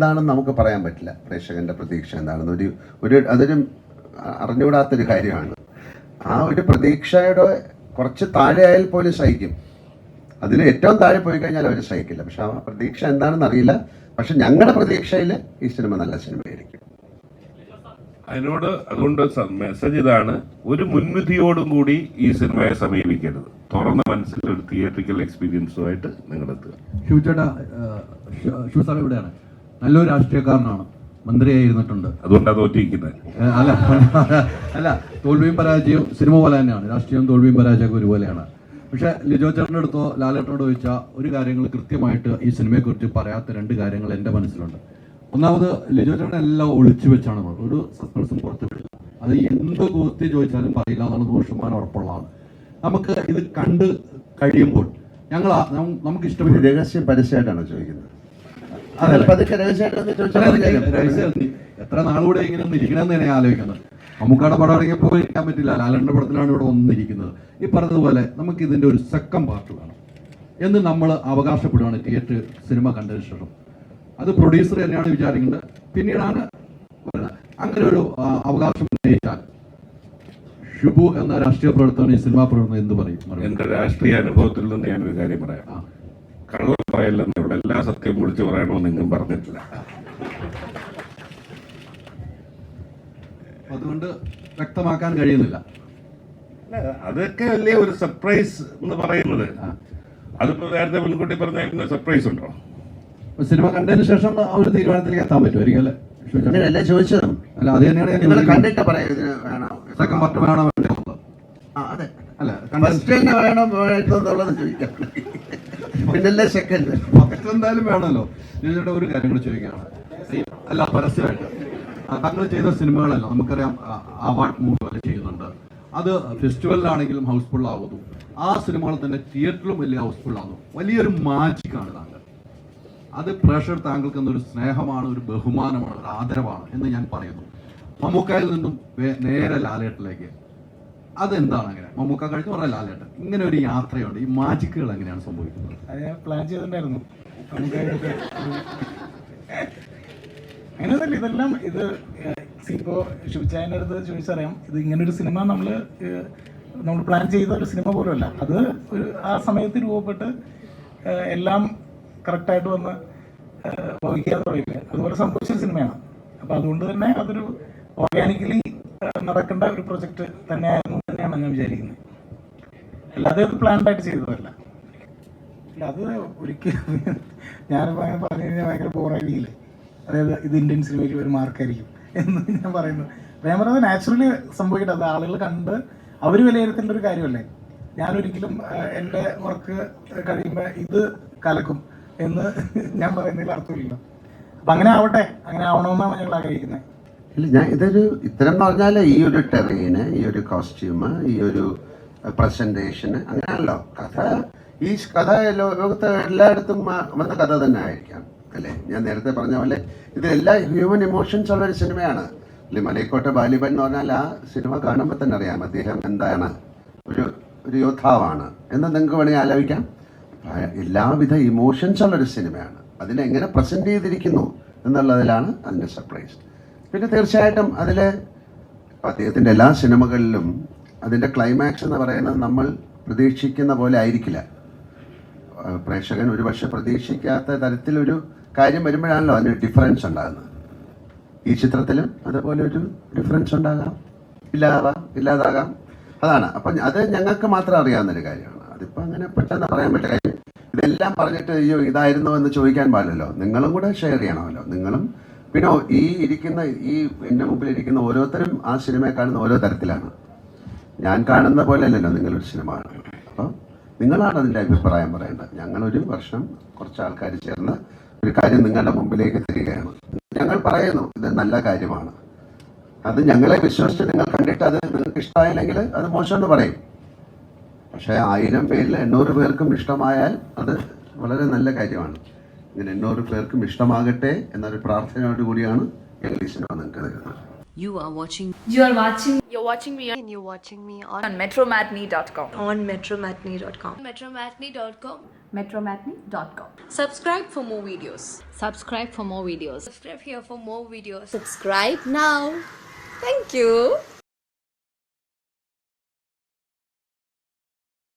എന്താണെന്ന് നമുക്ക് പറയാൻ പറ്റില്ല. പ്രേക്ഷകന്റെ പ്രതീക്ഷ എന്താണെന്ന്. ഒരു ഒരു അതൊരു അറിഞ്ഞുകൂടാത്തൊരു കാര്യമാണ്. ആ ഒരു പ്രതീക്ഷയുടെ കുറച്ച് താഴെ ആയാൽ പോലും സഹിക്കും. അതിൽ ഏറ്റവും താഴെ പോയി കഴിഞ്ഞാൽ അവർ സഹിക്കില്ല. പക്ഷെ ആ പ്രതീക്ഷ എന്താണെന്ന് അറിയില്ല. പക്ഷെ ഞങ്ങളുടെ പ്രതീക്ഷയിൽ ഈ സിനിമ നല്ല സിനിമയായിരിക്കും. അതിനോട് അതുകൊണ്ട് മെസ്സേജ് ഇതാണ് ഒരു മുൻവിധിയോടും കൂടി ഈ സിനിമയെ സമീപിക്കരുത്. തുറന്ന മനസ്സിൽ ഒരു തിയേറ്ററിക്കൽ എക്സ്പീരിയൻസുമായിട്ട് നിങ്ങളെത്തുക. ശിവചേട്ടാ ഷൂ സാർ എവിടെയാണ്? നല്ലൊരു രാഷ്ട്രീയക്കാരനാണ്. മന്ത്രിയായിരുന്നിട്ടുണ്ട്. അതുകൊണ്ടാണ് തോറ്റിരിക്കുന്നത് അല്ല അല്ല തോൽവിയും പരാജയവും സിനിമ പോലെ തന്നെയാണ്. രാഷ്ട്രീയവും തോൽവിയും പരാജയവും ഒരുപോലെയാണ്. പക്ഷെ ലിജോ ചേട്ടന്റെ അടുത്തോ ലാലേട്ടനോട് ചോദിച്ചാൽ ഒരു കാര്യങ്ങൾ കൃത്യമായിട്ട് ഈ സിനിമയെക്കുറിച്ച് പറയാത്ത രണ്ട് കാര്യങ്ങൾ എന്റെ മനസ്സിലുണ്ട്. ഒന്നാമത് ലിജോ ചേട്ടൻ എല്ലാം ഒളിച്ചു വെച്ചാണ്. ഒരു സസ്പെൻസും പുറത്തു വിടില്ല അത് എന്ത് കൂത്തി ചോദിച്ചാലും പറയില്ല എന്നുള്ള നൂറ് ശതമാനം ഉറപ്പുള്ളതാണ്. നമുക്ക് ഇത് കണ്ട് കഴിയുമ്പോൾ ഞങ്ങൾ നമുക്ക് ഇഷ്ടപ്പെട്ട രഹസ്യം പരസ്യമായിട്ടാണ് ചോദിക്കുന്നത്. എത്ര നാളുകൂടെ ഇങ്ങനെ ഒന്ന് ഇരിക്കണമെന്ന് ഞാൻ ആലോചിക്കുന്നത് മമ്മൂക്കാടെ പടം ഇറങ്ങിയപ്പോൾ ഇരിക്കാൻ പറ്റില്ല. ലാലന്റെ പടത്തിലാണ് ഇവിടെ വന്നിരിക്കുന്നത് ഈ പറഞ്ഞതുപോലെ നമുക്ക് ഇതിന്റെ ഒരു സെക്കൻഡ് പാർട്ട് വേണം എന്ന് നമ്മൾ അവകാശപ്പെടുകയാണ് തിയേറ്റർ സിനിമ കണ്ടതിന് ശേഷം അത് പ്രൊഡ്യൂസർ തന്നെയാണ് വിചാരിക്കുന്നത്. പിന്നീടാണ്. അങ്ങനെ ഒരു അവകാശം ഉന്നയിച്ചാൽ ഷുബു എന്ന രാഷ്ട്രീയ പ്രവർത്തകൻ ഈ സിനിമ പ്രവർത്തനം എന്ത് പറയും. എന്റെ രാഷ്ട്രീയ അനുഭവത്തിൽ നിന്ന് ഞാനൊരു കാര്യം പറയാം. കള്ളം പറയല്ലെന്ന് ഇവിടെ എല്ലാ സത്യം വിളിച്ച് പറയണമെന്ന് നിങ്ങൾ പറഞ്ഞിട്ടില്ല. അതുകൊണ്ട് വ്യക്തമാക്കാൻ കഴിയുന്നില്ല. അല്ല, അതൊക്കെ വലിയ ഒരു സർപ്രൈസ് എന്ന് പറയുന്നത്? അതിപ്പോ നേരത്തെ മുൻകൂട്ടി പറഞ്ഞ സർപ്രൈസ് ഉണ്ടോ? സിനിമ കണ്ടതിന് ശേഷം ആ ഒരു തീരുമാനത്തിലേക്ക് എത്താൻ പറ്റുമായിരിക്കും അല്ലേ? അങ്ങനെയല്ല ചോദിച്ചതും. അല്ല അത് തന്നെയാണ് നിങ്ങൾ കണ്ടിട്ട് പറയാം അല്ല ഫസ്റ്റ് തന്നെ വേണോ എന്നുള്ളത് ചോദിക്കാം. പിന്നല്ലേ സെക്കൻഡ് ഫസ്റ്റ് എന്തായാലും വേണമല്ലോ. ചേട്ടാ ഒരു കാര്യം കൂടി ചോദിക്കുകയാണ്. അല്ല പരസ്യമായിട്ട്. താങ്കൾ ചെയ്ത സിനിമകളല്ല നമുക്കറിയാം അവാർഡ് മൂവ് വരെ ചെയ്യുന്നുണ്ട്. അത് ഫെസ്റ്റിവലിലാണെങ്കിലും ഹൗസ്ഫുൾ ആകുന്നു ആ സിനിമകൾ തന്നെ തിയേറ്ററിലും വലിയ ഹൗസ്ഫുൾ ആകുന്നു വലിയൊരു മാജിക്കാണ് താങ്കൾ. അത് പ്രേക്ഷകർ താങ്കൾക്ക് എന്നൊരു സ്നേഹമാണ് ഒരു ബഹുമാനമാണ് ഒരു ആദരവാണ് എന്ന് ഞാൻ പറയുന്നു. മമ്മൂക്കായിൽ നിന്നും നേരെ ലാലേട്ടിലേക്ക്. അതെന്താണ് അങ്ങനെ? മമ്മൂക്ക കഴിച്ച് പറഞ്ഞ ലാലേട്ടൻ. ഇങ്ങനെ ഒരു യാത്രയുണ്ട്. ഈ മാജിക്കുകൾ എങ്ങനെയാണ് സംഭവിക്കുന്നത്? പ്ലാൻ ചെയ്തിട്ടുണ്ടായിരുന്നു. ഒരു- ഇതെല്ലാം ഇത് ഇപ്പോൾ ശിവചായന്റെ അടുത്ത് ചോദിച്ചറിയാം. ഇത് ഇങ്ങനൊരു സിനിമ നമ്മൾ നമ്മൾ പ്ലാൻ ചെയ്ത ഒരു സിനിമ പോലുമല്ല. അത് ഒരു ആ സമയത്ത് രൂപപ്പെട്ട് എല്ലാം കറക്റ്റായിട്ട് വന്ന് ഭവിക്കാന്ന് പറയില്ല അതുപോലെ സന്തോഷിച്ച സിനിമയാണ്. അപ്പോൾ അതുകൊണ്ട് തന്നെ അതൊരു ഓർഗാനിക്കലി നടക്കേണ്ട ഒരു പ്രൊജക്റ്റ് തന്നെയായിരുന്നു. തന്നെയാണ് ഞാൻ വിചാരിക്കുന്നത് അല്ലാതെ അത് പ്ലാൻഡായിട്ട് ചെയ്തതല്ല. അത് ഒരിക്കലും ഞാനിപ്പോൾ അങ്ങനെ പറഞ്ഞു കഴിഞ്ഞാൽ ഭയങ്കര ബോറായിരിക്കില്ലേ അതായത് ഇത് ഇന്ത്യൻ സിനിമയ്ക്ക് ഒരു മാർക്കായിരിക്കും എന്ന് ഞാൻ പറയുന്നത് ഞാൻ പറയുന്നത് നാച്ചുറലി സംഭവിക്കട്ടെ. അത് ആളുകൾ കണ്ട് അവർ വിലയിരുത്തേണ്ട ഒരു കാര്യമല്ലേ? ഞാനൊരിക്കലും എന്റെ വർക്ക് കഴിയുമ്പോൾ ഇത് കലക്കും എന്ന് ഞാൻ പറയുന്നതിൽ അർത്ഥമില്ല. അപ്പം അങ്ങനെ ആവട്ടെ. അങ്ങനെ ആവണമെന്നാണ് ഞങ്ങൾ ആഗ്രഹിക്കുന്നത്. ഇല്ല ഞാൻ ഇതൊരു ഇത്തരം പറഞ്ഞാൽ ഈ ഒരു ടെറീന് ഈ ഒരു കോസ്റ്റ്യൂമ് ഈ ഒരു പ്രസന്റേഷന് അങ്ങനെയാണല്ലോ കഥ ഈ കഥ ലോകത്ത് എല്ലായിടത്തും വന്ന കഥ തന്നെ ആയിരിക്കാം അല്ലേ? ഞാൻ നേരത്തെ പറഞ്ഞ പോലെ ഇതിലെല്ലാം ഹ്യൂമൻ ഇമോഷൻസ് ഉള്ള ഒരു സിനിമയാണ് അല്ലെ മലയക്കോട്ടെ ബാലിബൻ എന്ന് പറഞ്ഞാൽ ആ സിനിമ കാണുമ്പോൾ തന്നെ അറിയാം അദ്ദേഹം എന്താണ് ഒരു ഒരു യോദ്ധാവാണ് എന്ന് നിങ്ങൾക്ക് വേണമെങ്കിൽ ആലോചിക്കാം. എല്ലാവിധ ഇമോഷൻസ് ഉള്ളൊരു സിനിമയാണ് അതിനെങ്ങനെ പ്രസന്റ് ചെയ്തിരിക്കുന്നു എന്നുള്ളതിലാണ് അതിന്റെ സർപ്രൈസ് പിന്നെ തീർച്ചയായിട്ടും അതിൽ അദ്ദേഹത്തിന്റെ എല്ലാ സിനിമകളിലും അതിന്റെ ക്ലൈമാക്സ് എന്ന് പറയുന്നത് നമ്മൾ പ്രതീക്ഷിക്കുന്ന പോലെ ആയിരിക്കില്ല. പ്രേക്ഷകൻ ഒരുപക്ഷെ പ്രതീക്ഷിക്കാത്ത തരത്തിലൊരു കാര്യം വരുമ്പോഴാണല്ലോ അതിന് ഡിഫറൻസ് ഉണ്ടാകുന്നത്. ഈ ചിത്രത്തിലും അതുപോലെ ഒരു ഡിഫറൻസ് ഉണ്ടാകാം. ഇല്ലാതാവാം ഇല്ലാതാകാം. അതാണ്. അപ്പം അത് ഞങ്ങൾക്ക് മാത്രം അറിയാവുന്നൊരു കാര്യമാണ്. അതിപ്പോൾ അങ്ങനെ പെട്ടെന്ന് പറയാൻ പറ്റില്ല. കാര്യം ഇതെല്ലാം പറഞ്ഞിട്ട് അയ്യോ ഇതായിരുന്നോ എന്ന് ചോദിക്കാൻ പാടില്ലല്ലോ. നിങ്ങളും കൂടെ ഷെയർ ചെയ്യണമല്ലോ. നിങ്ങളും പിന്നെ ഈ ഇരിക്കുന്ന ഈ എന്റെ മുമ്പിൽ ഇരിക്കുന്ന ഓരോരുത്തരും ആ സിനിമയെ കാണുന്ന ഓരോ തരത്തിലാണ്. ഞാൻ കാണുന്ന പോലെ അല്ലല്ലോ നിങ്ങളൊരു സിനിമ. അപ്പോൾ നിങ്ങളാണ് അതിന്റെ അഭിപ്രായം പറയേണ്ടത്. ഞങ്ങളൊരു വർഷം കുറച്ച് ആൾക്കാർ ചേർന്ന് ഒരു കാര്യം നിങ്ങളുടെ മുമ്പിലേക്ക് തരികയാണ്. ഞങ്ങൾ പറയുന്നു ഇത് നല്ല കാര്യമാണ്. അത് ഞങ്ങളെ വിശ്വസിച്ച് നിങ്ങൾ കണ്ടിട്ട് അത് നിങ്ങൾക്ക് ഇഷ്ടമായില്ലെങ്കിൽ അത് മോശമെന്ന് പറയും. പക്ഷേ ആയിരം പേരിൽ എണ്ണൂറ് പേർക്കും ഇഷ്ടമായാൽ അത് വളരെ നല്ല കാര്യമാണ്. ഇങ്ങനെ എണ്ണൂറ് പേർക്കും ഇഷ്ടമാകട്ടെ എന്നൊരു പ്രാർത്ഥനയോട് കൂടിയാണ് You are watching You are watching You're watching me and you're watching me on, on metromatney.com. on metromatney.com. Metromatney.com. metromatney.com. Subscribe for more videos. subscribe for more videos. Subscribe here for more videos. subscribe now. Thank you.